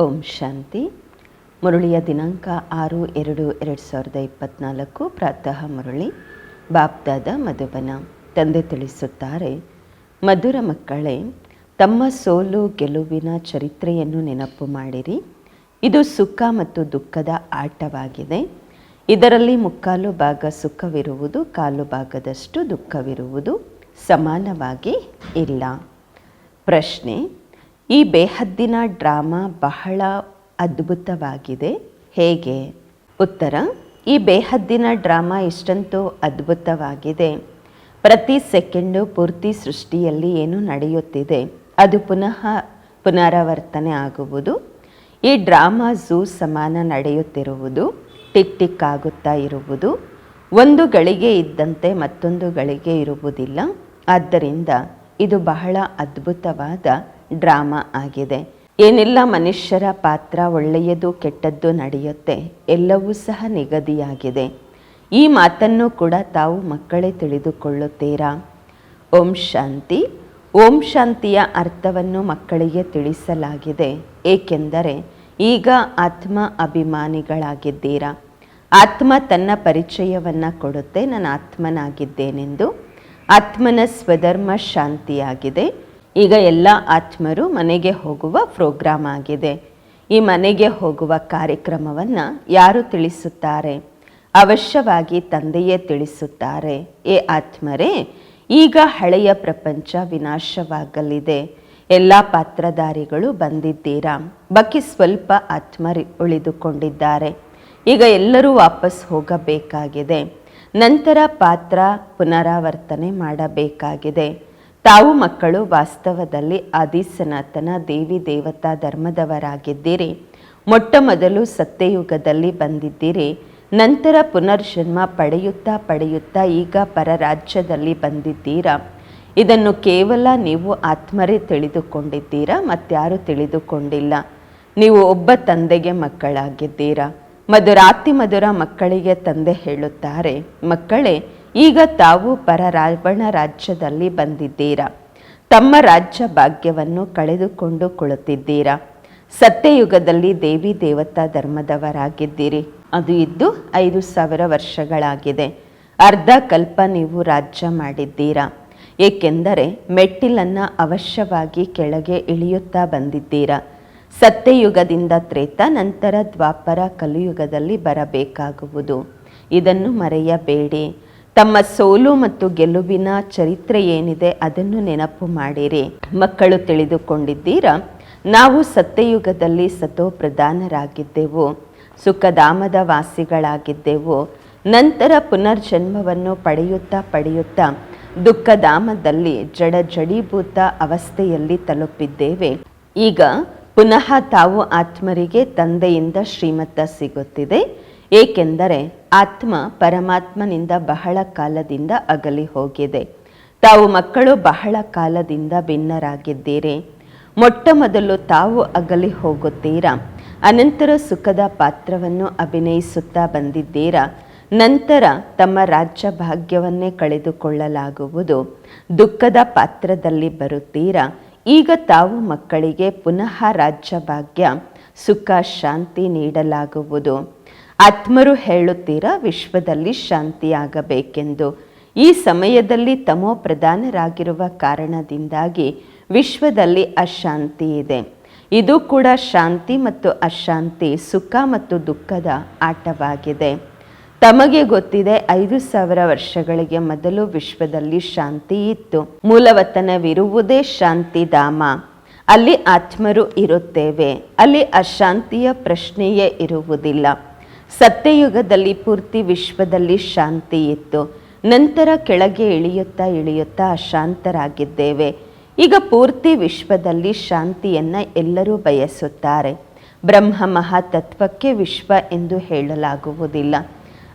ಓಂ ಶಾಂತಿ. ಮುರುಳಿಯ ದಿನಾಂಕ ಆರು ಎರಡು ಎರಡು ಸಾವಿರದ ಇಪ್ಪತ್ತ್ನಾಲ್ಕು ಪ್ರಾತಃ ಮುರಳಿ, ಬಾಪ್ದಾದ ಮಧುಬನ. ತಂದೆ ತಿಳಿಸುತ್ತಾರೆ, ಮಧುರ ಮಕ್ಕಳೇ, ತಮ್ಮ ಸೋಲು ಗೆಲುವಿನ ಚರಿತ್ರೆಯನ್ನು ನೆನಪು ಮಾಡಿರಿ. ಇದು ಸುಖ ಮತ್ತು ದುಃಖದ ಆಟವಾಗಿದೆ. ಇದರಲ್ಲಿ ಮುಕ್ಕಾಲು ಭಾಗ ಸುಖವಿರುವುದು, ಕಾಲು ಭಾಗದಷ್ಟು ದುಃಖವಿರುವುದು. ಸಮಾನವಾಗಿ ಇಲ್ಲ. ಪ್ರಶ್ನೆ ಈ ಬೇಹದ್ದಿನ ಡ್ರಾಮಾ ಬಹಳ ಅದ್ಭುತವಾಗಿದೆ. ಹೇಗೆ? ಉತ್ತರ, ಈ ಬೇಹದ್ದಿನ ಡ್ರಾಮಾ ಇಷ್ಟಂತೂ ಅದ್ಭುತವಾಗಿದೆ. ಪ್ರತಿ ಸೆಕೆಂಡು ಪೂರ್ತಿ ಸೃಷ್ಟಿಯಲ್ಲಿ ಏನು ನಡೆಯುತ್ತಿದೆ, ಅದು ಪುನಃ ಪುನರಾವರ್ತನೆ ಆಗುವುದು. ಈ ಡ್ರಾಮಾ ಝೂ ಸಮಾನ ನಡೆಯುತ್ತಿರುವುದು, ಟಿಕ್ ಟಿಕ್ ಆಗುತ್ತಾ ಇರುವುದು. ಒಂದು ಗಳಿಗೆ ಇದ್ದಂತೆ ಮತ್ತೊಂದು ಗಳಿಗೆ ಇರುವುದಿಲ್ಲ. ಆದ್ದರಿಂದ ಇದು ಬಹಳ ಅದ್ಭುತವಾದ ಡ್ರಾಮಾ ಆಗಿದೆ. ಏನೆಲ್ಲ ಮನುಷ್ಯರ ಪಾತ್ರ ಒಳ್ಳೆಯದು ಕೆಟ್ಟದ್ದು ನಡೆಯುತ್ತೆ, ಎಲ್ಲವೂ ಸಹ ನಿಗದಿಯಾಗಿದೆ. ಈ ಮಾತನ್ನು ಕೂಡ ತಾವು ಮಕ್ಕಳೇ ತಿಳಿದುಕೊಳ್ಳುತ್ತೀರಾ? ಓಂ ಶಾಂತಿ. ಓಂ ಶಾಂತಿಯ ಅರ್ಥವನ್ನು ಮಕ್ಕಳಿಗೆ ತಿಳಿಸಲಾಗಿದೆ. ಏಕೆಂದರೆ ಈಗ ಆತ್ಮ ಅಭಿಮಾನಿಗಳಾಗಿದ್ದೀರಾ? ಆತ್ಮ ತನ್ನ ಪರಿಚಯವನ್ನು ಕೊಡುತ್ತೆ ನಾನು ಆತ್ಮನಾಗಿದ್ದೇನೆಂದು ಆತ್ಮನ ಸ್ವಧರ್ಮ ಶಾಂತಿಯಾಗಿದೆ. ಈಗ ಎಲ್ಲ ಆತ್ಮರು ಮನೆಗೆ ಹೋಗುವ ಪ್ರೋಗ್ರಾಮ್ ಆಗಿದೆ. ಈ ಮನೆಗೆ ಹೋಗುವ ಕಾರ್ಯಕ್ರಮವನ್ನು ಯಾರು ತಿಳಿಸುತ್ತಾರೆ? ಅವಶ್ಯವಾಗಿ ತಂದೆಯೇ ತಿಳಿಸುತ್ತಾರೆ. ಏ ಆತ್ಮರೇ, ಈಗ ಹಳೆಯ ಪ್ರಪಂಚ ವಿನಾಶವಾಗಲಿದೆ. ಎಲ್ಲ ಪಾತ್ರಧಾರಿಗಳು ಬಂದಿದ್ದೀರಾ? ಬಾಕಿ ಸ್ವಲ್ಪ ಆತ್ಮರಿ ಉಳಿದುಕೊಂಡಿದ್ದಾರೆ. ಈಗ ಎಲ್ಲರೂ ವಾಪಸ್ ಹೋಗಬೇಕಾಗಿದೆ. ನಂತರ ಪಾತ್ರ ಪುನರಾವರ್ತನೆ ಮಾಡಬೇಕಾಗಿದೆ. ತಾವು ಮಕ್ಕಳು, ವಾಸ್ತವದಲ್ಲಿ ಆದಿ ಸನಾತನ ದೇವಿ ದೇವತಾ ಧರ್ಮದವರಾಗಿದ್ದೀರಿ. ಮೊಟ್ಟ ಮೊದಲು ಸತ್ಯಯುಗದಲ್ಲಿ ಬಂದಿದ್ದೀರಿ. ನಂತರ ಪುನರ್ಜನ್ಮ ಪಡೆಯುತ್ತಾ ಪಡೆಯುತ್ತಾ ಈಗ ಪರರಾಜ್ಯದಲ್ಲಿ ಬಂದಿದ್ದೀರಾ? ಇದನ್ನು ಕೇವಲ ನೀವು ಆತ್ಮರೇ ತಿಳಿದುಕೊಂಡಿದ್ದೀರಾ? ಮತ್ತಾರು ತಿಳಿದುಕೊಂಡಿಲ್ಲ. ನೀವು ಒಬ್ಬ ತಂದೆಗೆ ಮಕ್ಕಳಾಗಿದ್ದೀರಾ? ಮಧುರಾತಿ ಮಧುರ ಮಕ್ಕಳಿಗೆ ತಂದೆ ಹೇಳುತ್ತಾರೆ, ಮಕ್ಕಳೇ ಈಗ ತಾವು ಪರ ರಾವಣ ರಾಜ್ಯದಲ್ಲಿ ಬಂದಿದ್ದೀರಾ? ತಮ್ಮ ರಾಜ್ಯ ಭಾಗ್ಯವನ್ನು ಕಳೆದುಕೊಂಡು ಕುಳಿತಿದ್ದೀರಾ? ಸತ್ಯಯುಗದಲ್ಲಿ ದೇವಿ ದೇವತಾ ಧರ್ಮದವರಾಗಿದ್ದೀರಿ. ಅದು ಇದ್ದು ಐದು ಸಾವಿರ ವರ್ಷಗಳಾಗಿದೆ. ಅರ್ಧ ಕಲ್ಪ ನೀವು ರಾಜ್ಯ ಮಾಡಿದ್ದೀರಾ? ಏಕೆಂದರೆ ಮೆಟ್ಟಿಲನ್ನು ಅವಶ್ಯವಾಗಿ ಕೆಳಗೆ ಇಳಿಯುತ್ತಾ ಬಂದಿದ್ದೀರಾ? ಸತ್ಯಯುಗದಿಂದ ತ್ರೇತ ನಂತರ ದ್ವಾಪರ ಕಲಿಯುಗದಲ್ಲಿ ಬರಬೇಕಾಗುವುದು. ಇದನ್ನು ಮರೆಯಬೇಡಿ. ತಮ್ಮ ಸೋಲು ಮತ್ತು ಗೆಲುವಿನ ಚರಿತ್ರೆ ಏನಿದೆ ಅದನ್ನು ನೆನಪು ಮಾಡಿರಿ. ಮಕ್ಕಳು ತಿಳಿದುಕೊಂಡಿದ್ದೀರಾ? ನಾವು ಸತ್ಯಯುಗದಲ್ಲಿ ಸತೋ ಪ್ರಧಾನರಾಗಿದ್ದೆವು. ಸುಖಧಾಮದ ವಾಸಿಗಳಾಗಿದ್ದೆವು. ನಂತರ ಪುನರ್ಜನ್ಮವನ್ನು ಪಡೆಯುತ್ತಾ ಪಡೆಯುತ್ತಾ ದುಃಖಧಾಮದಲ್ಲಿ ಜಡ ಜಡೀಭೂತ ಅವಸ್ಥೆಯಲ್ಲಿ ತಲುಪಿದ್ದೇವೆ. ಈಗ ಪುನಃ ತಾವು ಆತ್ಮರಿಗೆ ತಂದೆಯಿಂದ ಶ್ರೀಮತ ಸಿಗುತ್ತಿದೆ. ಏಕೆಂದರೆ ಆತ್ಮ ಪರಮಾತ್ಮನಿಂದ ಬಹಳ ಕಾಲದಿಂದ ಅಗಲಿ ಹೋಗಿದೆ. ತಾವು ಮಕ್ಕಳು ಬಹಳ ಕಾಲದಿಂದ ಭಿನ್ನರಾಗಿದ್ದೀರಿ. ಮೊಟ್ಟ ಮೊದಲು ತಾವು ಅಗಲಿ ಹೋಗುತ್ತೀರಾ? ಅನಂತರ ಸುಖದ ಪಾತ್ರವನ್ನು ಅಭಿನಯಿಸುತ್ತಾ ಬಂದಿದ್ದೀರಾ? ನಂತರ ತಮ್ಮ ರಾಜ್ಯ ಭಾಗ್ಯವನ್ನೇ ಕಳೆದುಕೊಳ್ಳಲಾಗುವುದು. ದುಃಖದ ಪಾತ್ರದಲ್ಲಿ ಬರುತ್ತೀರಾ? ಈಗ ತಾವು ಮಕ್ಕಳಿಗೆ ಪುನಃ ರಾಜ್ಯ ಭಾಗ್ಯ, ಸುಖ, ಶಾಂತಿ ನೀಡಲಾಗುವುದು. ಆತ್ಮರು ಹೇಳುತ್ತೀರಾ ವಿಶ್ವದಲ್ಲಿ ಶಾಂತಿಯಾಗಬೇಕೆಂದು. ಈ ಸಮಯದಲ್ಲಿ ತಮೋ ಪ್ರಧಾನರಾಗಿರುವ ಕಾರಣದಿಂದಾಗಿ ವಿಶ್ವದಲ್ಲಿ ಅಶಾಂತಿ ಇದೆ. ಇದು ಕೂಡ ಶಾಂತಿ ಮತ್ತು ಅಶಾಂತಿ, ಸುಖ ಮತ್ತು ದುಃಖದ ಆಟವಾಗಿದೆ. ತಮಗೆ ಗೊತ್ತಿದೆ ಐದು ಸಾವಿರ ವರ್ಷಗಳಿಗೆ ಮೊದಲು ವಿಶ್ವದಲ್ಲಿ ಶಾಂತಿ ಇತ್ತು. ಮೂಲವತನವಿರುವುದೇ ಶಾಂತಿಧಾಮ. ಅಲ್ಲಿ ಆತ್ಮರು ಇರುತ್ತೇವೆ. ಅಲ್ಲಿ ಅಶಾಂತಿಯ ಪ್ರಶ್ನೆಯೇ ಇರುವುದಿಲ್ಲ. ಸತ್ಯಯುಗದಲ್ಲಿ ಪೂರ್ತಿ ವಿಶ್ವದಲ್ಲಿ ಶಾಂತಿ ಇತ್ತು ನಂತರ ಕೆಳಗೆ ಇಳಿಯುತ್ತಾ ಇಳಿಯುತ್ತಾ ಅಶಾಂತರಾಗಿದ್ದೇವೆ. ಈಗ ಪೂರ್ತಿ ವಿಶ್ವದಲ್ಲಿ ಶಾಂತಿಯನ್ನು ಎಲ್ಲರೂ ಬಯಸುತ್ತಾರೆ. ಬ್ರಹ್ಮ ಮಹಾತತ್ವಕ್ಕೆ ವಿಶ್ವ ಎಂದು ಹೇಳಲಾಗುವುದಿಲ್ಲ.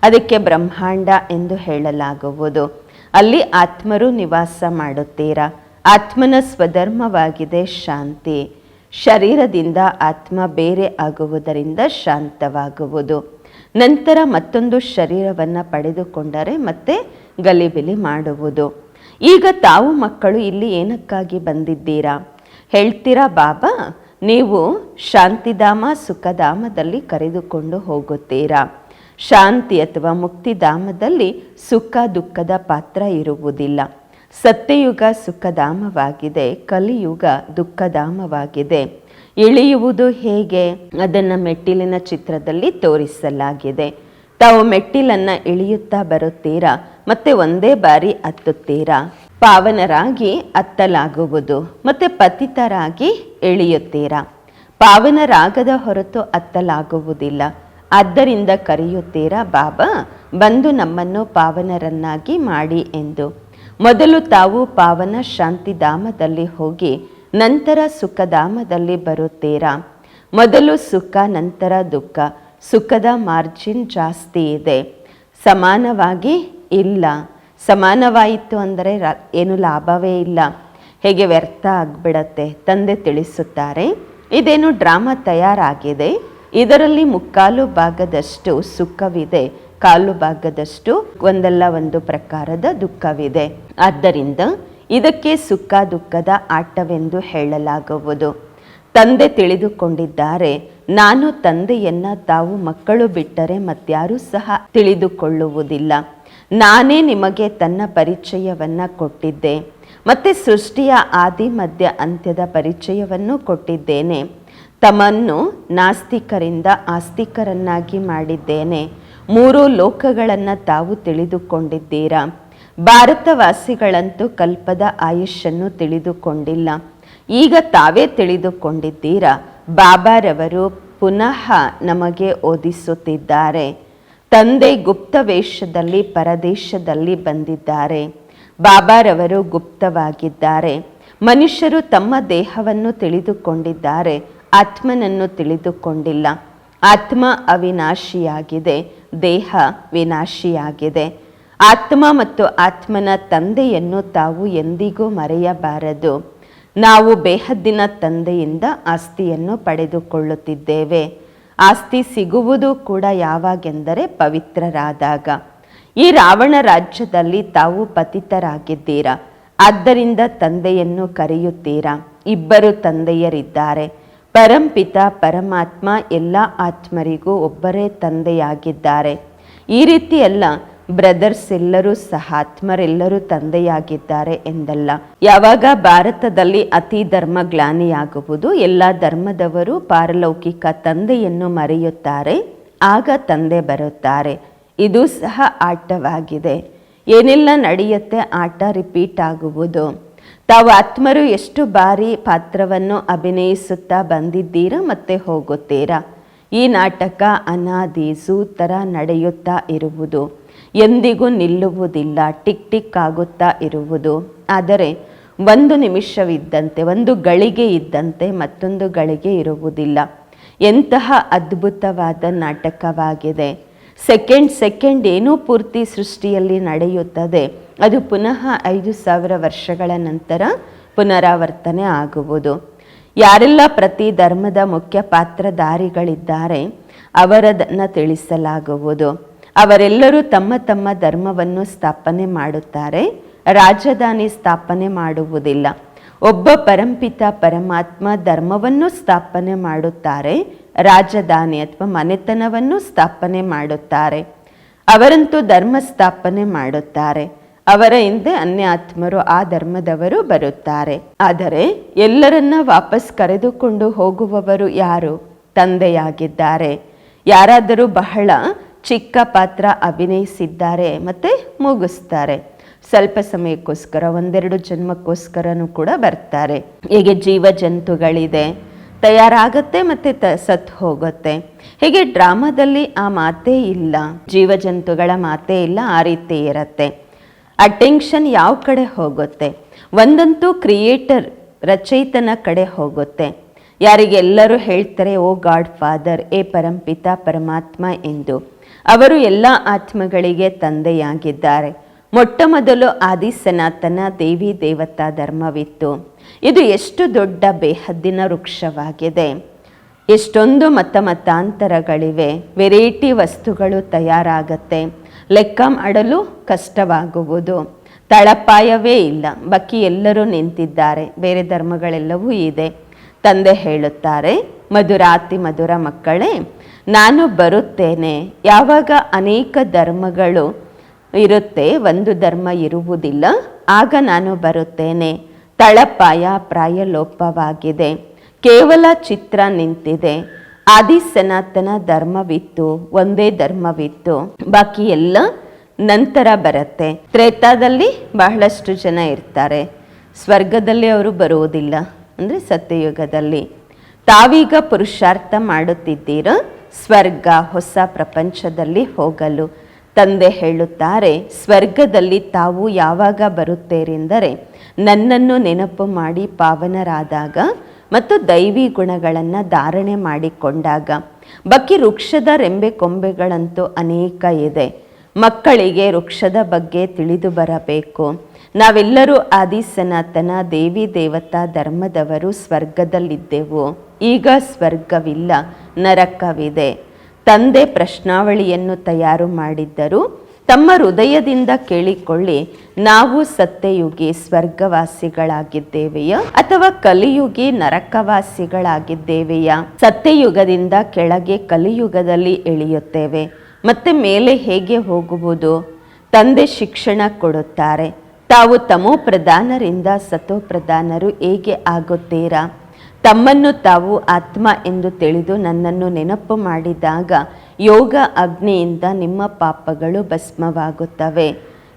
ಅದಕ್ಕೆ ಬ್ರಹ್ಮಾಂಡ ಎಂದು ಹೇಳಲಾಗುವುದು. ಅಲ್ಲಿ ಆತ್ಮರು ನಿವಾಸ ಮಾಡುತ್ತೀರಾ? ಆತ್ಮನ ಸ್ವಧರ್ಮವಾಗಿದೆ ಶಾಂತಿ. ಶರೀರದಿಂದ ಆತ್ಮ ಬೇರೆ ಆಗುವುದರಿಂದ ಶಾಂತವಾಗುವುದು. ನಂತರ ಮತ್ತೊಂದು ಶರೀರವನ್ನು ಪಡೆದುಕೊಂಡರೆ ಮತ್ತೆ ಗಲಿಬಿಲಿ ಮಾಡುವುದು. ಈಗ ತಾವು ಮಕ್ಕಳು, ಇಲ್ಲಿ ಏನಕ್ಕಾಗಿ ಬಂದಿದ್ದೀರಾ? ಹೇಳ್ತೀರಾ ಬಾಬಾ, ನೀವು ಶಾಂತಿಧಾಮ, ಸುಖಧಾಮದಲ್ಲಿ ಕರೆದುಕೊಂಡು ಹೋಗುತ್ತೀರಾ? ಶಾಂತಿ ಅಥವಾ ಮುಕ್ತಿಧಾಮದಲ್ಲಿ ಸುಖ ದುಃಖದ ಪಾತ್ರ ಇರುವುದಿಲ್ಲ. ಸತ್ಯಯುಗ ಸುಖಧಾಮವಾಗಿದೆ, ಕಲಿಯುಗ ದುಃಖಧಾಮವಾಗಿದೆ. ಇಳಿಯುವುದು ಹೇಗೆ? ಅದನ್ನು ಮೆಟ್ಟಿಲಿನ ಚಿತ್ರದಲ್ಲಿ ತೋರಿಸಲಾಗಿದೆ. ತಾವು ಮೆಟ್ಟಿಲನ್ನು ಇಳಿಯುತ್ತಾ ಬರುತ್ತೀರಾ? ಮತ್ತೆ ಒಂದೇ ಬಾರಿ ಹತ್ತುತ್ತೀರಾ? ಪಾವನರಾಗಿ ಹತ್ತಲಾಗುವುದು. ಮತ್ತೆ ಪತಿತರಾಗಿ ಇಳಿಯುತ್ತೀರಾ ಪಾವನರಾಗದ ಹೊರತು ಹತ್ತಲಾಗುವುದಿಲ್ಲ. ಆದ್ದರಿಂದ ಕರೆಯುತ್ತೀರಾ, ಬಾಬಾ, ಬಂದು ನಮ್ಮನ್ನು ಪಾವನರನ್ನಾಗಿ ಮಾಡಿ ಎಂದು. ಮೊದಲು ತಾವು ಪಾವನ ಶಾಂತಿಧಾಮದಲ್ಲಿ ಹೋಗಿ ನಂತರ ಸುಖಧಾಮದಲ್ಲಿ ಬರುತ್ತೀರಾ? ಮೊದಲು ಸುಖ, ನಂತರ ದುಃಖ. ಸುಖದ ಮಾರ್ಜಿನ್ ಜಾಸ್ತಿ ಇದೆ. ಸಮಾನವಾಗಿ ಇಲ್ಲ. ಸಮಾನವಾಯಿತು ಅಂದರೆ ಏನು ಲಾಭವೇ ಇಲ್ಲ. ಹೇಗೆ ವ್ಯರ್ಥ ಆಗಿಬಿಡತ್ತೆ? ತಂದೆ ತಿಳಿಸುತ್ತಾರೆ. ಇದೇನು ಡ್ರಾಮಾ ತಯಾರಾಗಿದೆ? ಇದರಲ್ಲಿ ಮುಕ್ಕಾಲು ಭಾಗದಷ್ಟು ಸುಖವಿದೆ. ಕಾಲು ಭಾಗದಷ್ಟು ಒಂದಲ್ಲ ಒಂದು ಪ್ರಕಾರದ ದುಃಖವಿದೆ. ಆದ್ದರಿಂದ ಇದಕ್ಕೆ ಸುಖ ದುಃಖದ ಆಟವೆಂದು ಹೇಳಲಾಗುವುದು. ತಂದೆ ತಿಳಿದುಕೊಂಡಿದ್ದಾರೆ, ನಾನು ತಂದೆಯನ್ನ ತಾವು ಮಕ್ಕಳು ಬಿಟ್ಟರೆ ಮತ್ಯಾರೂ ಸಹ ತಿಳಿದುಕೊಳ್ಳುವುದಿಲ್ಲ. ನಾನೇ ನಿಮಗೆ ತನ್ನ ಪರಿಚಯವನ್ನ ಕೊಟ್ಟಿದ್ದೆ. ಮತ್ತೆ ಸೃಷ್ಟಿಯ ಆದಿ, ಮಧ್ಯ, ಅಂತ್ಯದ ಪರಿಚಯವನ್ನು ಕೊಟ್ಟಿದ್ದೇನೆ. ತಮ್ಮನ್ನು ನಾಸ್ತಿಕರಿಂದ ಆಸ್ತಿಕರನ್ನಾಗಿ ಮಾಡಿದ್ದೇನೆ. ಮೂರು ಲೋಕಗಳನ್ನು ತಾವು ತಿಳಿದುಕೊಂಡಿದ್ದೀರಾ? ಭಾರತವಾಸಿಗಳಂತೂ ಕಲ್ಪದ ಆಯುಷನ್ನು ತಿಳಿದುಕೊಂಡಿಲ್ಲ. ಈಗ ತಾವೇ ತಿಳಿದುಕೊಂಡಿದ್ದೀರಾ? ಬಾಬಾರವರು ಪುನಃ ನಮಗೆ ಓದಿಸುತ್ತಿದ್ದಾರೆ. ತಂದೆ ಗುಪ್ತ ವೇಷದಲ್ಲಿ ಪರದೇಶದಲ್ಲಿ ಬಂದಿದ್ದಾರೆ. ಬಾಬಾರವರು ಗುಪ್ತವಾಗಿದ್ದಾರೆ. ಮನುಷ್ಯರು ತಮ್ಮ ದೇಹವನ್ನು ತಿಳಿದುಕೊಂಡಿದ್ದಾರೆ. ಆತ್ಮನನ್ನು ತಿಳಿದುಕೊಂಡಿಲ್ಲ. ಆತ್ಮ ಅವಿನಾಶಿಯಾಗಿದೆ. ದೇಹ ವಿನಾಶಿಯಾಗಿದೆ. ಆತ್ಮ ಮತ್ತು ಆತ್ಮನ ತಂದೆಯನ್ನು ತಾವು ಎಂದಿಗೂ ಮರೆಯಬಾರದು. ನಾವು ಬೇಹದ್ದಿನ ತಂದೆಯಿಂದ ಆಸ್ತಿಯನ್ನು ಪಡೆದುಕೊಳ್ಳುತ್ತಿದ್ದೇವೆ. ಆಸ್ತಿ ಸಿಗುವುದು ಕೂಡ ಯಾವಾಗೆಂದರೆ ಪವಿತ್ರರಾದಾಗ. ಈ ರಾವಣ ರಾಜ್ಯದಲ್ಲಿ ತಾವು ಪತಿತರಾಗಿದ್ದೀರಾ? ಆದ್ದರಿಂದ ತಂದೆಯನ್ನು ಕರೆಯುತ್ತೀರಾ? ಇಬ್ಬರು ತಂದೆಯರಿದ್ದಾರೆ. ಪರಂಪಿತ, ಪರಮಾತ್ಮ, ಎಲ್ಲ ಆತ್ಮರಿಗೂ ಒಬ್ಬರೇ ತಂದೆಯಾಗಿದ್ದಾರೆ. ಈ ರೀತಿಯೆಲ್ಲ ಬ್ರದರ್ಸ್ ಎಲ್ಲರೂ ಸಹ ಆತ್ಮರೆಲ್ಲರೂ ತಂದೆಯಾಗಿದ್ದಾರೆ ಎಂದಲ್ಲ. ಯಾವಾಗ ಭಾರತದಲ್ಲಿ ಅತಿ ಧರ್ಮ ಗ್ಲಾನಿಯಾಗುವುದು, ಎಲ್ಲ ಧರ್ಮದವರು ಪಾರಲೌಕಿಕ ತಂದೆಯನ್ನು ಮರೆಯುತ್ತಾರೆ, ಆಗ ತಂದೆ ಬರುತ್ತಾರೆ. ಇದು ಸಹ ಆಟವಾಗಿದೆ. ಏನೆಲ್ಲ ನಡೆಯುತ್ತೆ, ಆಟ ರಿಪೀಟ್ ಆಗುವುದು. ತಾವು ಆತ್ಮರು ಎಷ್ಟು ಬಾರಿ ಪಾತ್ರವನ್ನು ಅಭಿನಯಿಸುತ್ತಾ ಬಂದಿದ್ದೀರಾ ಮತ್ತೆ ಹೋಗುತ್ತೀರಾ? ಈ ನಾಟಕ ಅನಾದಿ ಸೂತರ ನಡೆಯುತ್ತಾ ಇರುವುದು. ಎಂದಿಗೂ ನಿಲ್ಲುವುದಿಲ್ಲ, ಟಿಕ್ ಟಿಕ್ ಆಗುತ್ತಾ ಇರುವುದು. ಆದರೆ ಒಂದು ನಿಮಿಷವಿದ್ದಂತೆ, ಒಂದು ಗಳಿಗೆ ಇದ್ದಂತೆ ಮತ್ತೊಂದು ಗಳಿಗೆ ಇರುವುದಿಲ್ಲ. ಎಂತಹ ಅದ್ಭುತವಾದ ನಾಟಕವಾಗಿದೆ. ಸೆಕೆಂಡ್ ಸೆಕೆಂಡ್ ಏನೂ ಪೂರ್ತಿ ಸೃಷ್ಟಿಯಲ್ಲಿ ನಡೆಯುತ್ತದೆ. ಅದು ಪುನಃ ಐದು ಸಾವಿರ ವರ್ಷಗಳ ನಂತರ ಪುನರಾವರ್ತನೆ ಆಗುವುದು. ಯಾರೆಲ್ಲ ಪ್ರತಿ ಧರ್ಮದ ಮುಖ್ಯ ಪಾತ್ರಧಾರಿಗಳಿದ್ದಾರೆ, ಅವರದನ್ನು ತಿಳಿಸಲಾಗುವುದು. ಅವರೆಲ್ಲರೂ ತಮ್ಮ ತಮ್ಮ ಧರ್ಮವನ್ನು ಸ್ಥಾಪನೆ ಮಾಡುತ್ತಾರೆ. ರಾಜಧಾನಿ ಸ್ಥಾಪನೆ ಮಾಡುವುದಿಲ್ಲ. ಒಬ್ಬ ಪರಂಪಿತ ಪರಮಾತ್ಮ ಧರ್ಮವನ್ನು ಸ್ಥಾಪನೆ ಮಾಡುತ್ತಾರೆ. ರಾಜಧಾನಿ ಅಥವಾ ಮನೆತನವನ್ನು ಸ್ಥಾಪನೆ ಮಾಡುತ್ತಾರೆ. ಅವರಂತೂ ಧರ್ಮ ಸ್ಥಾಪನೆ ಮಾಡುತ್ತಾರೆ. ಅವರ ಹಿಂದೆ ಅನ್ಯ ಆತ್ಮರು ಆ ಧರ್ಮದವರು ಬರುತ್ತಾರೆ. ಆದರೆ ಎಲ್ಲರನ್ನ ವಾಪಸ್ ಕರೆದುಕೊಂಡು ಹೋಗುವವರು ಯಾರು? ತಂದೆಯಾಗಿದ್ದಾರೆ. ಯಾರಾದರೂ ಬಹಳ ಚಿಕ್ಕ ಪಾತ್ರ ಅಭಿನಯಿಸಿದ್ದಾರೆ ಮತ್ತು ಮುಗಿಸ್ತಾರೆ. ಸ್ವಲ್ಪ ಸಮಯಕ್ಕೋಸ್ಕರ, ಒಂದೆರಡು ಜನ್ಮಕ್ಕೋಸ್ಕರನೂ ಕೂಡ ಬರ್ತಾರೆ. ಹೇಗೆ ಜೀವ ಜಂತುಗಳಿದೆ ತಯಾರಾಗತ್ತೆ ಮತ್ತೆ ತ, ಸತ್ ಹೋಗುತ್ತೆ. ಹೀಗೆ ಡ್ರಾಮಾದಲ್ಲಿ ಆ ಮಾತೇ ಇಲ್ಲ. ಜೀವ ಜಂತುಗಳ ಮಾತೇ ಇಲ್ಲ, ಆ ರೀತಿ ಇರತ್ತೆ. ಅಟೆನ್ಷನ್ ಯಾವ ಕಡೆ ಹೋಗುತ್ತೆ? ಒಂದಂತೂ ಕ್ರಿಯೇಟರ್ ರಚಯಿತನ ಕಡೆ ಹೋಗುತ್ತೆ. ಯಾರಿಗೆಲ್ಲರೂ ಹೇಳ್ತಾರೆ, ಓ ಗಾಡ್ ಫಾದರ್ ಎ ಪರಂಪಿತ ಪರಮಾತ್ಮ ಎಂದು. ಅವರು ಎಲ್ಲ ಆತ್ಮಗಳಿಗೆ ತಂದೆಯಾಗಿದ್ದಾರೆ. ಮೊಟ್ಟ ಮೊದಲು ಆದಿ ಸನಾತನ ದೇವಿ ದೇವತಾ ಧರ್ಮವಿತ್ತು. ಇದು ಎಷ್ಟು ದೊಡ್ಡ ಬೇಹದ್ದಿನ ವೃಕ್ಷವಾಗಿದೆ. ಎಷ್ಟೊಂದು ಮತ ಮತಾಂತರಗಳಿವೆ. ವೆರೈಟಿ ವಸ್ತುಗಳು ತಯಾರಾಗತ್ತೆ. ಲೆಕ್ಕ ಮಾಡಲು ಕಷ್ಟವಾಗುವುದು. ತಳಪಾಯವೇ ಇಲ್ಲ. ಬಾಕಿ ಎಲ್ಲರೂ ನಿಂತಿದ್ದಾರೆ. ಬೇರೆ ಧರ್ಮಗಳೆಲ್ಲವೂ ಇದೆ. ತಂದೆ ಹೇಳುತ್ತಾರೆ, ಮಧುರಾತಿ ಮಧುರ ಮಕ್ಕಳೇ ನಾನು ಬರುತ್ತೇನೆ. ಯಾವಾಗ ಅನೇಕ ಧರ್ಮಗಳು ಇರುತ್ತೆ, ಒಂದು ಧರ್ಮ ಇರುವುದಿಲ್ಲ, ಆಗ ನಾನು ಬರುತ್ತೇನೆ. ತಳಪಾಯ ಪ್ರಾಯಲೋಪವಾಗಿದೆ. ಕೇವಲ ಚಿತ್ರ ನಿಂತಿದೆ. ಆದಿ ಸನಾತನ ಧರ್ಮವಿತ್ತು, ಒಂದೇ ಧರ್ಮವಿತ್ತು. ಬಾಕಿ ಎಲ್ಲ ನಂತರ ಬರುತ್ತೆ. ತ್ರೇತಾದಲ್ಲಿ ಬಹಳಷ್ಟು ಜನ ಇರ್ತಾರೆ. ಸ್ವರ್ಗದಲ್ಲಿ ಅವರು ಬರುವುದಿಲ್ಲ, ಅಂದರೆ ಸತ್ಯಯುಗದಲ್ಲಿ. ತಾವೀಗ ಪುರುಷಾರ್ಥ ಮಾಡುತ್ತಿದ್ದೀರ? ಸ್ವರ್ಗ ಹೊಸ ಪ್ರಪಂಚದಲ್ಲಿ ಹೋಗಲು. ತಂದೆ ಹೇಳುತ್ತಾರೆ, ಸ್ವರ್ಗದಲ್ಲಿ ತಾವು ಯಾವಾಗ ಬರುತ್ತೇರೆಂದರೆ, ನನ್ನನ್ನು ನೆನಪು ಮಾಡಿ ಪಾವನರಾದಾಗ ಮತ್ತು ದೈವಿ ಗುಣಗಳನ್ನು ಧಾರಣೆ ಮಾಡಿಕೊಂಡಾಗ. ಬಕ್ಕಿ ವೃಕ್ಷದ ರೆಂಬೆ ಕೊಂಬೆಗಳಂತೂ ಅನೇಕ ಇದೆ. ಮಕ್ಕಳಿಗೆ ವೃಕ್ಷದ ಬಗ್ಗೆ ತಿಳಿದು ಬರಬೇಕು. ನಾವೆಲ್ಲರೂ ಆದಿ ಸನಾತನ ದೇವಿ ದೇವತಾ ಧರ್ಮದವರು ಸ್ವರ್ಗದಲ್ಲಿದ್ದೆವು. ಈಗ ಸ್ವರ್ಗವಿಲ್ಲ, ನರಕವಿದೆ. ತಂದೆ ಪ್ರಶ್ನಾವಳಿಯನ್ನು ತಯಾರು ಮಾಡಿದ್ದರು. ತಮ್ಮ ಹೃದಯದಿಂದ ಕೇಳಿಕೊಳ್ಳಿ, ನಾವು ಸತ್ಯಯುಗಿ ಸ್ವರ್ಗವಾಸಿಗಳಾಗಿದ್ದೇವೆಯಾ? ಅಥವಾ ಕಲಿಯುಗಿ ನರಕವಾಸಿಗಳಾಗಿದ್ದೇವೆಯಾ? ಸತ್ಯಯುಗದಿಂದ ಕೆಳಗೆ ಕಲಿಯುಗದಲ್ಲಿ ಇಳಿಯುತ್ತೇವೆ. ಮತ್ತೆ ಮೇಲೆ ಹೇಗೆ ಹೋಗುವುದು? ತಂದೆ ಶಿಕ್ಷಣ ಕೊಡುತ್ತಾರೆ. ತಾವು ತಮೋ ಪ್ರಧಾನರಿಂದ ಸತೋ ಪ್ರಧಾನರು ಹೇಗೆ ಆಗುತ್ತೀರಾ? ತಮ್ಮನ್ನು ತಾವು ಆತ್ಮ ಎಂದು ತಿಳಿದು ನನ್ನನ್ನು ನೆನಪು ಮಾಡಿದಾಗ ಯೋಗ ಅಗ್ನಿಯಿಂದ ನಿಮ್ಮ ಪಾಪಗಳು ಭಸ್ಮವಾಗುತ್ತವೆ.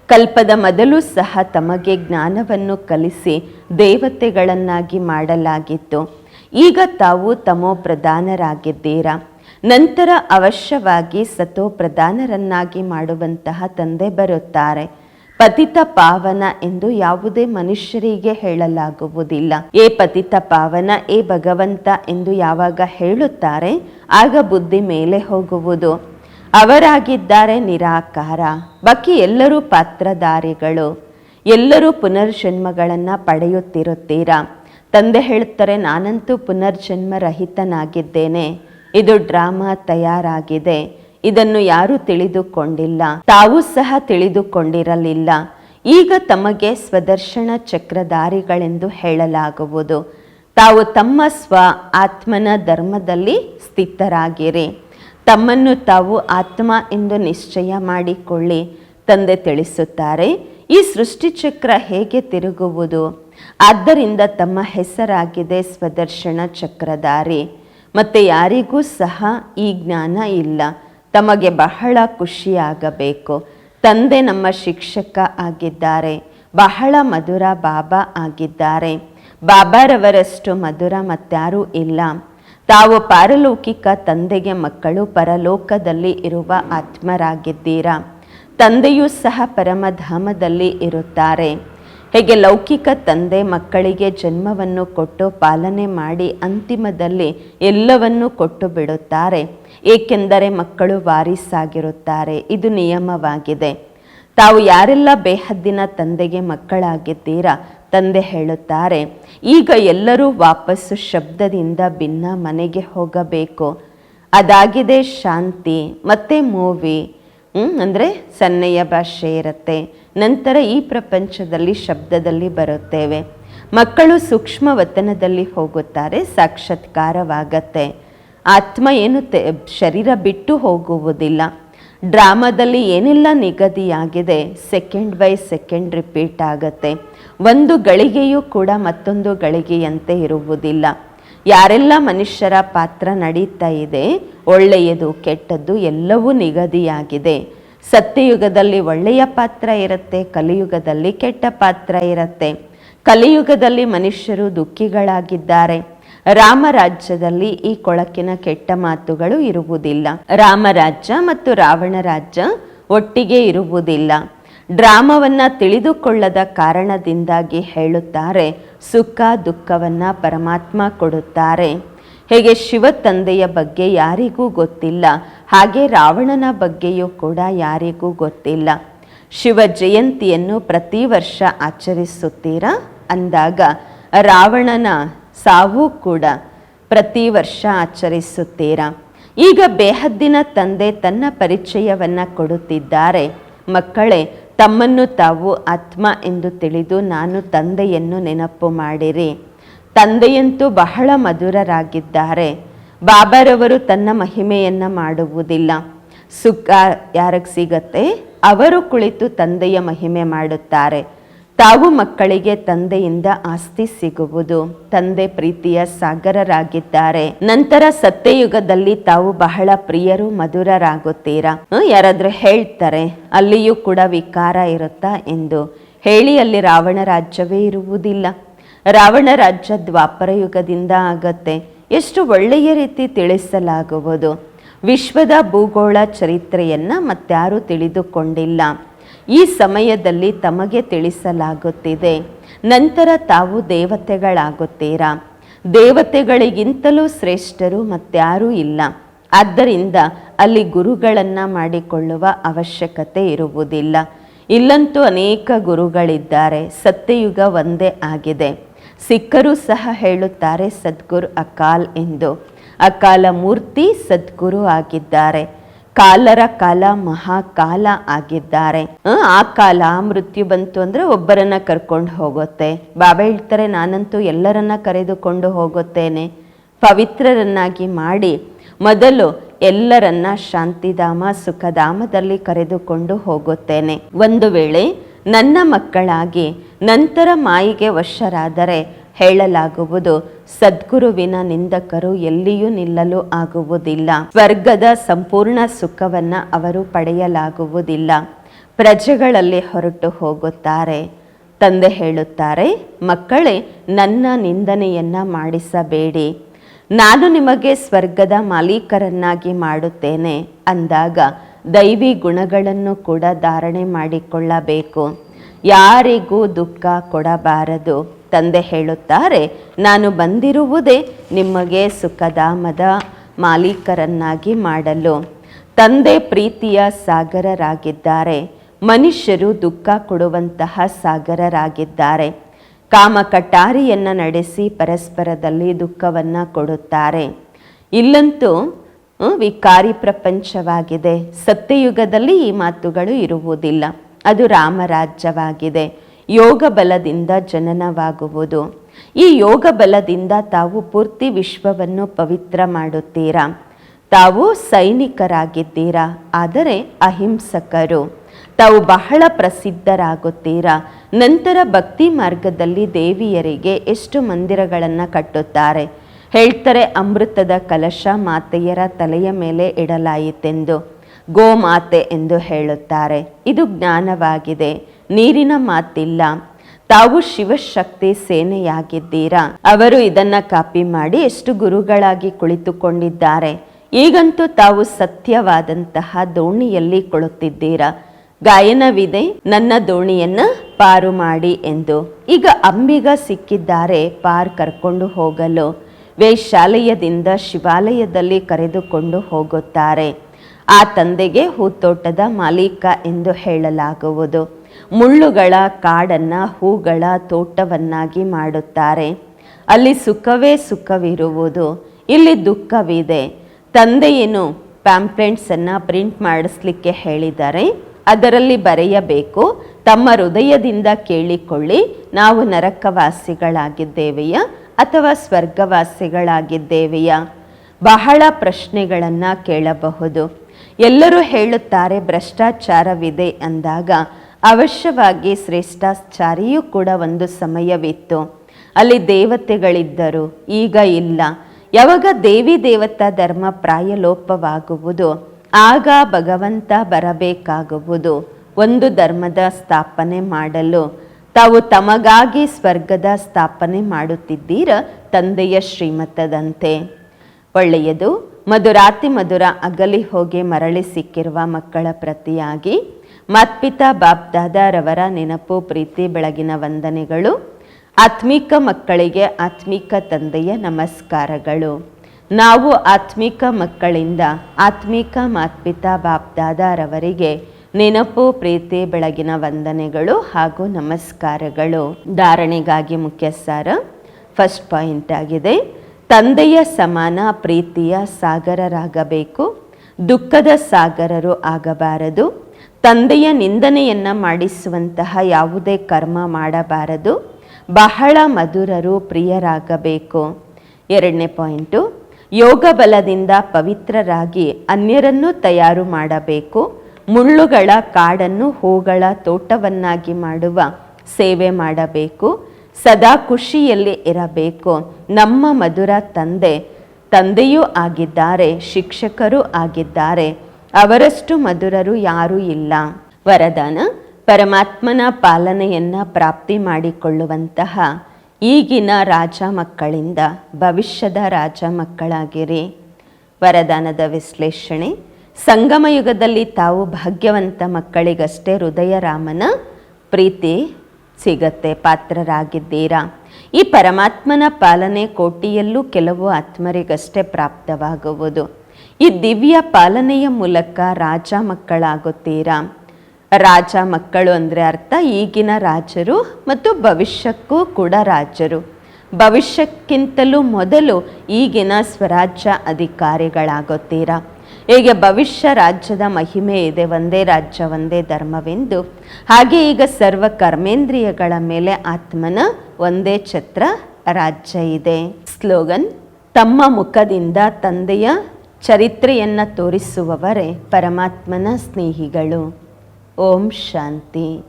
ಕಲ್ಪದ ಮೊದಲು ಸಹ ತಮಗೆ ಜ್ಞಾನವನ್ನು ಕಲಿಸಿ ದೇವತೆಗಳನ್ನಾಗಿ ಮಾಡಲಾಗಿತ್ತು. ಈಗ ತಾವು ತಮೋ ಪ್ರಧಾನರಾಗಿದ್ದೀರಾ? ನಂತರ ಅವಶ್ಯವಾಗಿ ಸತೋ ಪ್ರಧಾನರನ್ನಾಗಿ ಮಾಡುವಂತಹ ತಂದೆ ಬರುತ್ತಾರೆ. ಪತಿತ ಪಾವನ ಎಂದು ಯಾವುದೇ ಮನುಷ್ಯರಿಗೆ ಹೇಳಲಾಗುವುದಿಲ್ಲ. ಏ ಪತಿತ ಪಾವನ, ಏ ಭಗವಂತ ಎಂದು ಯಾವಾಗ ಹೇಳುತ್ತಾರೆ, ಆಗ ಬುದ್ಧಿ ಮೇಲೆ ಹೋಗುವುದು. ಅವರಾಗಿದ್ದಾರೆ ನಿರಾಕಾರ. ಬಾಕಿ ಎಲ್ಲರೂ ಪಾತ್ರಧಾರಿಗಳು. ಎಲ್ಲರೂ ಪುನರ್ಜನ್ಮಗಳನ್ನು ಪಡೆಯುತ್ತಿರುತ್ತೀರಾ? ತಂದೆ ಹೇಳುತ್ತಾರೆ, ನಾನಂತೂ ಪುನರ್ಜನ್ಮ ರಹಿತನಾಗಿದ್ದೇನೆ ಇದು ಡ್ರಾಮಾ ತಯಾರಾಗಿದೆ. ಇದನ್ನು ಯಾರೂ ತಿಳಿದುಕೊಂಡಿಲ್ಲ. ತಾವು ಸಹ ತಿಳಿದುಕೊಂಡಿರಲಿಲ್ಲ. ಈಗ ತಮಗೆ ಸ್ವದರ್ಶನ ಚಕ್ರಧಾರಿಗಳೆಂದು ಹೇಳಲಾಗುವುದು. ತಾವು ತಮ್ಮ ಸ್ವ ಆತ್ಮನ ಧರ್ಮದಲ್ಲಿ ಸ್ಥಿತರಾಗಿರಿ. ತಮ್ಮನ್ನು ತಾವು ಆತ್ಮ ಎಂದು ನಿಶ್ಚಯ ಮಾಡಿಕೊಳ್ಳಿ, ತಂದೆ ತಿಳಿಸುತ್ತಾರೆ. ಈ ಸೃಷ್ಟಿಚಕ್ರ ಹೇಗೆ ತಿರುಗುವುದು? ಆದ್ದರಿಂದ ತಮ್ಮ ಹೆಸರಾಗಿದೆ ಸ್ವದರ್ಶನ ಚಕ್ರಧಾರಿ. ಮತ್ತೆ ಯಾರಿಗೂ ಸಹ ಈ ಜ್ಞಾನ ಇಲ್ಲ. ತಮಗೆ ಬಹಳ ಖುಷಿಯಾಗಬೇಕು. ತಂದೆ ನಮ್ಮ ಶಿಕ್ಷಕ ಆಗಿದ್ದಾರೆ. ಬಹಳ ಮಧುರ ಬಾಬಾ ಆಗಿದ್ದಾರೆ. ಬಾಬಾರವರಷ್ಟು ಮಧುರ ಮತ್ತಾರೂ ಇಲ್ಲ. ತಾವು ಪಾರಲೌಕಿಕ ತಂದೆಗೆ ಮಕ್ಕಳು ಪರಲೋಕದಲ್ಲಿ ಇರುವ ಆತ್ಮರಾಗಿದ್ದೀರಾ? ತಂದೆಯೂ ಸಹ ಪರಮಧಾಮದಲ್ಲಿ ಇರುತ್ತಾರೆ. ಹೇಗೆ ಲೌಕಿಕ ತಂದೆ ಮಕ್ಕಳಿಗೆ ಜನ್ಮವನ್ನು ಕೊಟ್ಟು ಪಾಲನೆ ಮಾಡಿ ಅಂತಿಮದಲ್ಲಿ ಎಲ್ಲವನ್ನೂ ಕೊಟ್ಟು ಬಿಡುತ್ತಾರೆ. ಏಕೆಂದರೆ ಮಕ್ಕಳು ವಾರಿಸಾಗಿರುತ್ತಾರೆ. ಇದು ನಿಯಮವಾಗಿದೆ. ತಾವು ಯಾರೆಲ್ಲ ಬೇಹದ್ದಿನ ತಂದೆಗೆ ಮಕ್ಕಳಾಗಿದ್ದೀರಾ? ತಂದೆ ಹೇಳುತ್ತಾರೆ, ಈಗ ಎಲ್ಲರೂ ವಾಪಸ್ಸು ಶಬ್ದದಿಂದ ಭಿನ್ನ ಮನೆಗೆ ಹೋಗಬೇಕು. ಅದಾಗಿದೆ ಶಾಂತಿ, ಮತ್ತೆ ಮೂವಿ. ಅಂದರೆ ಸನ್ನೆಯ ಭಾಷೆ ಇರುತ್ತೆ. ನಂತರ ಈ ಪ್ರಪಂಚದಲ್ಲಿ ಶಬ್ದದಲ್ಲಿ ಬರುತ್ತೇವೆ. ಮಕ್ಕಳು ಸೂಕ್ಷ್ಮ ವತನದಲ್ಲಿ ಹೋಗುತ್ತಾರೆ, ಸಾಕ್ಷಾತ್ಕಾರವಾಗತ್ತೆ. ಆತ್ಮ ಏನು ಶರೀರ ಬಿಟ್ಟು ಹೋಗುವುದಿಲ್ಲ. ಡ್ರಾಮಾದಲ್ಲಿ ಏನೆಲ್ಲ ನಿಗದಿಯಾಗಿದೆ, ಸೆಕೆಂಡ್ ಬೈ ಸೆಕೆಂಡ್ ರಿಪೀಟ್ ಆಗತ್ತೆ. ಒಂದು ಗಳಿಗೆಯೂ ಕೂಡ ಮತ್ತೊಂದು ಗಳಿಗೆಯಂತೆ ಇರುವುದಿಲ್ಲ. ಯಾರೆಲ್ಲ ಮನುಷ್ಯರ ಪಾತ್ರ ನಡೀತಾ ಇದೆ, ಒಳ್ಳೆಯದು ಕೆಟ್ಟದ್ದು ಎಲ್ಲವೂ ನಿಗದಿಯಾಗಿದೆ. ಸತ್ಯಯುಗದಲ್ಲಿ ಒಳ್ಳೆಯ ಪಾತ್ರ ಇರುತ್ತೆ, ಕಲಿಯುಗದಲ್ಲಿ ಕೆಟ್ಟ ಪಾತ್ರ ಇರುತ್ತೆ. ಕಲಿಯುಗದಲ್ಲಿ ಮನುಷ್ಯರು ದುಃಖಿಗಳಾಗಿದ್ದಾರೆ. ರಾಮರಾಜ್ಯದಲ್ಲಿ ಈ ಕೊಳಕಿನ ಕೆಟ್ಟ ಮಾತುಗಳು ಇರುವುದಿಲ್ಲ. ರಾಮರಾಜ್ಯ ಮತ್ತು ರಾವಣ ರಾಜ್ಯ ಒಟ್ಟಿಗೆ ಇರುವುದಿಲ್ಲ. ಡ್ರಾಮವನ್ನು ತಿಳಿದುಕೊಳ್ಳದ ಕಾರಣದಿಂದಾಗಿ ಹೇಳುತ್ತಾರೆ, ಸುಖ ದುಃಖವನ್ನು ಪರಮಾತ್ಮ ಕೊಡುತ್ತಾರೆ. ಹೇಗೆ ಶಿವ ತಂದೆಯ ಬಗ್ಗೆ ಯಾರಿಗೂ ಗೊತ್ತಿಲ್ಲ, ಹಾಗೆ ರಾವಣನ ಬಗ್ಗೆಯೂ ಕೂಡ ಯಾರಿಗೂ ಗೊತ್ತಿಲ್ಲ. ಶಿವ ಜಯಂತಿಯನ್ನು ಪ್ರತಿ ವರ್ಷ ಆಚರಿಸುತ್ತೀರಾ? ಅಂದಾಗ ರಾವಣನ ಸಾವು ಕೂಡ ಪ್ರತಿ ವರ್ಷ ಆಚರಿಸುತ್ತೀರಾ? ಈಗ ಬೇಹದ್ದಿನ ತಂದೆ ತನ್ನ ಪರಿಚಯವನ್ನು ಕೊಡುತ್ತಿದ್ದಾರೆ. ಮಕ್ಕಳೇ, ತಮ್ಮನ್ನು ತಾವು ಆತ್ಮ ಎಂದು ತಿಳಿದು ನಾನು ತಂದೆಯನ್ನು ನೆನಪು ಮಾಡಿರಿ. ತಂದೆಯಂತೂ ಬಹಳ ಮಧುರರಾಗಿದ್ದಾರೆ. ಬಾಬಾರವರು ತನ್ನ ಮಹಿಮೆಯನ್ನು ಮಾಡುವುದಿಲ್ಲ. ಸುಖ ಯಾರಿಗೆ ಸಿಗತ್ತೆ? ಅವರು ಕುಳಿತು ತಂದೆಯ ಮಹಿಮೆ ಮಾಡುತ್ತಾರೆ. ತಾವು ಮಕ್ಕಳಿಗೆ ತಂದೆಯಿಂದ ಆಸ್ತಿ ಸಿಗುವುದು. ತಂದೆ ಪ್ರೀತಿಯ ಸಾಗರರಾಗಿದ್ದಾರೆ. ನಂತರ ಸತ್ಯಯುಗದಲ್ಲಿ ತಾವು ಬಹಳ ಪ್ರಿಯರು, ಮಧುರರಾಗುತ್ತೀರಾ? ಯಾರಾದ್ರೂ ಹೇಳ್ತಾರೆ, ಅಲ್ಲಿಯೂ ಕೂಡ ವಿಕಾರ ಇರುತ್ತಾ ಎಂದು. ಹೇಳಿ, ಅಲ್ಲಿ ರಾವಣ ರಾಜ್ಯವೇ ಇರುವುದಿಲ್ಲ. ರಾವಣ ರಾಜ್ಯ ದ್ವಾಪರ ಯುಗದಿಂದ ಆಗತ್ತೆ. ಎಷ್ಟು ಒಳ್ಳೆಯ ರೀತಿ ತಿಳಿಸಲಾಗುವುದು. ವಿಶ್ವದ ಭೂಗೋಳ ಚರಿತ್ರೆಯನ್ನ ಮತ್ತಾರು ತಿಳಿದುಕೊಂಡಿಲ್ಲ. ಈ ಸಮಯದಲ್ಲಿ ತಮಗೆ ತಿಳಿಸಲಾಗುತ್ತಿದೆ. ನಂತರ ತಾವು ದೇವತೆಗಳಾಗುತ್ತೀರಾ? ದೇವತೆಗಳಿಗಿಂತಲೂ ಶ್ರೇಷ್ಠರು ಮತ್ತಾರೂ ಇಲ್ಲ. ಆದ್ದರಿಂದ ಅಲ್ಲಿ ಗುರುಗಳನ್ನು ಮಾಡಿಕೊಳ್ಳುವ ಅವಶ್ಯಕತೆ ಇರುವುದಿಲ್ಲ. ಇಲ್ಲಂತೂ ಅನೇಕ ಗುರುಗಳಿದ್ದಾರೆ. ಸತ್ಯಯುಗ ಒಂದೇ ಆಗಿದೆ. ಸಿಕ್ಕರು ಸಹ ಹೇಳುತ್ತಾರೆ, ಸದ್ಗುರು ಅಕಾಲ್ ಎಂದು. ಅಕಾಲ ಮೂರ್ತಿ ಸದ್ಗುರು ಆಗಿದ್ದಾರೆ. ಕಾಲರ ಕಾಲ ಮಹಾಕಾಲ ಆಗಿದ್ದಾರೆ. ಆ, ಕಾಲ ಮೃತ್ಯು ಬಂತು ಅಂದ್ರೆ ಒಬ್ಬರನ್ನ ಕರ್ಕೊಂಡು ಹೋಗುತ್ತೆ. ಬಾಬಾ ಹೇಳ್ತಾರೆ ನಾನಂತೂ ಎಲ್ಲರನ್ನ ಕರೆದುಕೊಂಡು ಹೋಗುತ್ತೇನೆ. ಪವಿತ್ರರನ್ನಾಗಿ ಮಾಡಿ ಮೊದಲು ಎಲ್ಲರನ್ನ ಶಾಂತಿಧಾಮ ಸುಖಧಾಮದಲ್ಲಿ ಕರೆದುಕೊಂಡು ಹೋಗುತ್ತೇನೆ. ಒಂದು ವೇಳೆ ನನ್ನ ಮಕ್ಕಳಾಗಿ ನಂತರ ಮಾಯಿಗೆ ವಶರಾದರೆ ಹೇಳಲಾಗುವುದು. ಸದ್ಗುರುವಿನ ನಿಂದಕರು ಎಲ್ಲಿಯೂ ನಿಲ್ಲಲು ಆಗುವುದಿಲ್ಲ. ಸ್ವರ್ಗದ ಸಂಪೂರ್ಣ ಸುಖವನ್ನ ಅವರು ಪಡೆಯಲಾಗುವುದಿಲ್ಲ. ಪ್ರಜೆಗಳಲ್ಲಿ ಹೊರಟು ಹೋಗುತ್ತಾರೆ. ತಂದೆ ಹೇಳುತ್ತಾರೆ, ಮಕ್ಕಳೇ, ನನ್ನ ನಿಂದನೆಯನ್ನ ಮಾಡಿಸಬೇಡಿ. ನಾನು ನಿಮಗೆ ಸ್ವರ್ಗದ ಮಾಲೀಕರನ್ನಾಗಿ ಮಾಡುತ್ತೇನೆ. ಅಂದಾಗ ದೈವಿ ಗುಣಗಳನ್ನು ಕೂಡ ಧಾರಣೆ ಮಾಡಿಕೊಳ್ಳಬೇಕು. ಯಾರಿಗೂ ದುಃಖ ಕೊಡಬಾರದು. ತಂದೆ ಹೇಳುತ್ತಾರೆ, ನಾನು ಬಂದಿರುವುದೇ ನಿಮಗೆ ಸುಖಧಾಮದ ಮಾಲೀಕರನ್ನಾಗಿ ಮಾಡಲು. ತಂದೆ ಪ್ರೀತಿಯ ಸಾಗರರಾಗಿದ್ದಾರೆ, ಮನುಷ್ಯರು ದುಃಖ ಕೊಡುವಂತಹ ಸಾಗರರಾಗಿದ್ದಾರೆ. ಕಾಮ ಕಟಾರಿಯನ್ನು ನಡೆಸಿ ಪರಸ್ಪರದಲ್ಲಿ ದುಃಖವನ್ನು ಕೊಡುತ್ತಾರೆ. ಇಲ್ಲಂತೂ ವಿಕಾರಿ ಪ್ರಪಂಚವಾಗಿದೆ. ಸತ್ಯಯುಗದಲ್ಲಿ ಈ ಮಾತುಗಳು ಇರುವುದಿಲ್ಲ. ಅದು ರಾಮರಾಜ್ಯವಾಗಿದೆ. ಯೋಗ ಬಲದಿಂದ ಜನನವಾಗುವುದು. ಈ ಯೋಗ ಬಲದಿಂದ ತಾವು ಪೂರ್ತಿ ವಿಶ್ವವನ್ನು ಪವಿತ್ರ ಮಾಡುತ್ತೀರಾ? ತಾವು ಸೈನಿಕರಾಗಿದ್ದೀರಾ? ಆದರೆ ಅಹಿಂಸಕರು. ತಾವು ಬಹಳ ಪ್ರಸಿದ್ಧರಾಗುತ್ತೀರಾ? ನಂತರ ಭಕ್ತಿ ಮಾರ್ಗದಲ್ಲಿ ದೇವಿಯರಿಗೆ ಎಷ್ಟು ಮಂದಿರಗಳನ್ನು ಕಟ್ಟುತ್ತಾರೆ? ಹೇಳ್ತಾರೆ ಅಮೃತದ ಕಲಶ ಮಾತೆಯರ ತಲೆಯ ಮೇಲೆ ಇಡಲಾಯಿತೆಂದು. ಗೋಮಾತೆ ಎಂದು ಹೇಳುತ್ತಾರೆ. ಇದು ಜ್ಞಾನವಾಗಿದೆ. ನೀರಿನ ಮಾತಿಲ್ಲ. ತಾವು ಶಿವಶಕ್ತಿ ಸೇನೆಯಾಗಿದ್ದೀರಾ? ಅವರು ಇದನ್ನ ಕಾಪಿ ಮಾಡಿ ಎಷ್ಟು ಗುರುಗಳಾಗಿ ಕುಳಿತುಕೊಂಡಿದ್ದಾರೆ? ಈಗಂತೂ ತಾವು ಸತ್ಯವಾದಂತಹ ದೋಣಿಯಲ್ಲಿ ಕುಳಿತಿದ್ದೀರಾ? ಗಾಯನವಿದೆ, ನನ್ನ ದೋಣಿಯನ್ನ ಪಾರು ಮಾಡಿ ಎಂದು. ಈಗ ಅಂಬಿಗ ಸಿಕ್ಕಿದ್ದಾರೆ, ಪಾರ್ ಕರ್ಕೊಂಡು ಹೋಗಲು. ವೇಶಾಲಯದಿಂದ ಶಿವಾಲಯದಲ್ಲಿ ಕರೆದುಕೊಂಡು ಹೋಗುತ್ತಾರೆ. ಆ ತಂದೆಗೆ ಹೂತೋಟದ ಮಾಲೀಕ ಎಂದು ಹೇಳಲಾಗುವುದು. ಮುಳ್ಳುಗಳ ಕಾಡನ್ನ, ಹೂಗಳ ತೋಟವನ್ನಾಗಿ ಮಾಡುತ್ತಾರೆ. ಅಲ್ಲಿ ಸುಖವೇ ಸುಖವಿರುವುದು, ಇಲ್ಲಿ ದುಃಖವಿದೆ. ತಂದೆಯೇನು ಪ್ಯಾಂಪ್ಲೆಂಟ್ಸನ್ನು ಪ್ರಿಂಟ್ ಮಾಡಿಸ್ಲಿಕ್ಕೆ ಹೇಳಿದ್ದಾರೆ ಅದರಲ್ಲಿ ಬರೆಯಬೇಕು, ತಮ್ಮ ಹೃದಯದಿಂದ ಕೇಳಿಕೊಳ್ಳಿ, ನಾವು ನರಕವಾಸಿಗಳಾಗಿದ್ದೇವೆಯಾ ಅಥವಾ ಸ್ವರ್ಗವಾಸಿಗಳಾಗಿದ್ದೇವೆಯಾ? ಬಹಳ ಪ್ರಶ್ನೆಗಳನ್ನು ಕೇಳಬಹುದು. ಎಲ್ಲರೂ ಹೇಳುತ್ತಾರೆ, ಭ್ರಷ್ಟಾಚಾರವಿದೆ ಅಂದಾಗ ಅವಶ್ಯವಾಗಿ ಶ್ರೇಷ್ಠಾಚಾರಿಯೂ ಕೂಡ ಒಂದು ಸಮಯವಿತ್ತು. ಅಲ್ಲಿ ದೇವತೆಗಳಿದ್ದರು. ಈಗ ಇಲ್ಲ. ಯಾವಾಗ ದೇವಿ ದೇವತಾ ಧರ್ಮ ಪ್ರಾಯಲೋಪವಾಗುವುದು, ಆಗ ಭಗವಂತ ಬರಬೇಕಾಗುವುದು. ಒಂದು ಧರ್ಮದ ಸ್ಥಾಪನೆ ಮಾಡಲು. ತಾವು ತಮಗಾಗಿ ಸ್ವರ್ಗದ ಸ್ಥಾಪನೆ ಮಾಡುತ್ತಿದ್ದೀರ ತಂದೆಯ ಶ್ರೀಮತದಂತೆ? ಒಳ್ಳೆಯದು. ಮಧುರಾತಿ ಮಧುರ ಅಗಲಿ ಹೋಗಿ ಮರಳಿ ಸಿಕ್ಕಿರುವ ಮಕ್ಕಳ ಪ್ರತಿಯಾಗಿ ಮತ್ಪಿತಾ ಬಾಪ್ದಾದರವರ ನೆನಪು, ಪ್ರೀತಿ, ಬೆಳಗಿನ ವಂದನೆಗಳು. ಆತ್ಮಿಕ ಮಕ್ಕಳಿಗೆ ಆತ್ಮಿಕ ತಂದೆಯ ನಮಸ್ಕಾರಗಳು. ನಾವು ಆತ್ಮಿಕ ಮಕ್ಕಳಿಂದ ಆತ್ಮಿಕ ಮಾತ್ಪಿತಾ ಬಾಪ್ದಾದರವರಿಗೆ ನೆನಪು, ಪ್ರೀತಿ, ಬೆಳಗಿನ ವಂದನೆಗಳು ಹಾಗೂ ನಮಸ್ಕಾರಗಳು. ಧಾರಣೆಗಾಗಿ ಮುಖ್ಯ ಸಾರ ಫಸ್ಟ್ ಪಾಯಿಂಟ್ ಆಗಿದೆ. ತಂದೆಯ ಸಮಾನ ಪ್ರೀತಿಯ ಸಾಗರರಾಗಬೇಕು. ದುಃಖದ ಸಾಗರರು ಆಗಬಾರದು. ತಂದೆಯ ನಿಂದನೆಯನ್ನು ಮಾಡಿಸುವಂತಹ ಯಾವುದೇ ಕರ್ಮ ಮಾಡಬಾರದು. ಬಹಳ ಮಧುರರು ಪ್ರಿಯರಾಗಬೇಕು. ಎರಡನೇ ಪಾಯಿಂಟು, ಯೋಗ ಬಲದಿಂದ ಪವಿತ್ರರಾಗಿ ಅನ್ಯರನ್ನು ತಯಾರು ಮಾಡಬೇಕು. ಮುಳ್ಳುಗಳ ಕಾಡನ್ನು ಹೂಗಳ ತೋಟವನ್ನಾಗಿ ಮಾಡುವ ಸೇವೆ ಮಾಡಬೇಕು. ಸದಾ ಖುಷಿಯಲ್ಲಿ ಇರಬೇಕು. ನಮ್ಮ ಮಧುರ ತಂದೆ, ತಂದೆಯೂ ಆಗಿದ್ದಾರೆ, ಶಿಕ್ಷಕರೂ ಆಗಿದ್ದಾರೆ. ಅವರಷ್ಟು ಮಧುರರು ಯಾರೂ ಇಲ್ಲ. ವರದಾನ, ಪರಮಾತ್ಮನ ಪಾಲನೆಯನ್ನ ಪ್ರಾಪ್ತಿ ಮಾಡಿಕೊಳ್ಳುವಂತಹ ಈಗಿನ ರಾಜ ಮಕ್ಕಳಿಂದ ಭವಿಷ್ಯದ ರಾಜ ಮಕ್ಕಳಾಗಿರಿ. ವರದಾನದ ವಿಶ್ಲೇಷಣೆ, ಸಂಗಮ ಯುಗದಲ್ಲಿ ತಾವು ಭಾಗ್ಯವಂತ ಮಕ್ಕಳಿಗಷ್ಟೇ ಹೃದಯರಾಮನ ಪ್ರೀತಿ ಸಿಗತ್ತೆ, ಪಾತ್ರರಾಗಿದ್ದೀರಾ. ಈ ಪರಮಾತ್ಮನ ಪಾಲನೆ ಕೋಟಿಯಲ್ಲೂ ಕೆಲವು ಆತ್ಮರಿಗಷ್ಟೇ ಪ್ರಾಪ್ತವಾಗುವುದು. ಈ ದಿವ್ಯ ಪಾಲನೆಯ ಮೂಲಕ ರಾಜ ಮಕ್ಕಳಾಗುತ್ತೀರಾ? ರಾಜ ಮಕ್ಕಳು ಅಂದರೆ ಅರ್ಥ ಈಗಿನ ರಾಜರು ಮತ್ತು ಭವಿಷ್ಯಕ್ಕೂ ಕೂಡ ರಾಜರು. ಭವಿಷ್ಯಕ್ಕಿಂತಲೂ ಮೊದಲು ಈಗಿನ ಸ್ವರಾಜ್ಯ ಅಧಿಕಾರಿಗಳಾಗುತ್ತೀರಾ? ಹೇಗೆ ಭವಿಷ್ಯ ರಾಜ್ಯದ ಮಹಿಮೆ ಇದೆ, ಒಂದೇ ರಾಜ್ಯ, ಒಂದೇ ಧರ್ಮವೆಂದು. ಹಾಗೆ ಈಗ ಸರ್ವ ಕರ್ಮೇಂದ್ರಿಯಗಳ ಮೇಲೆ ಆತ್ಮನ ಒಂದೇ ಛತ್ರ ರಾಜ್ಯ ಇದೆ. ಸ್ಲೋಗನ್, ತಮ್ಮ ಮುಖದಿಂದ ತಂದೆಯ ಚರಿತ್ರೆಯನ್ನು ತೋರಿಸುವವರೇ ಪರಮಾತ್ಮನ ಸ್ನೇಹಿಗಳು. ಓಂ ಶಾಂತಿ.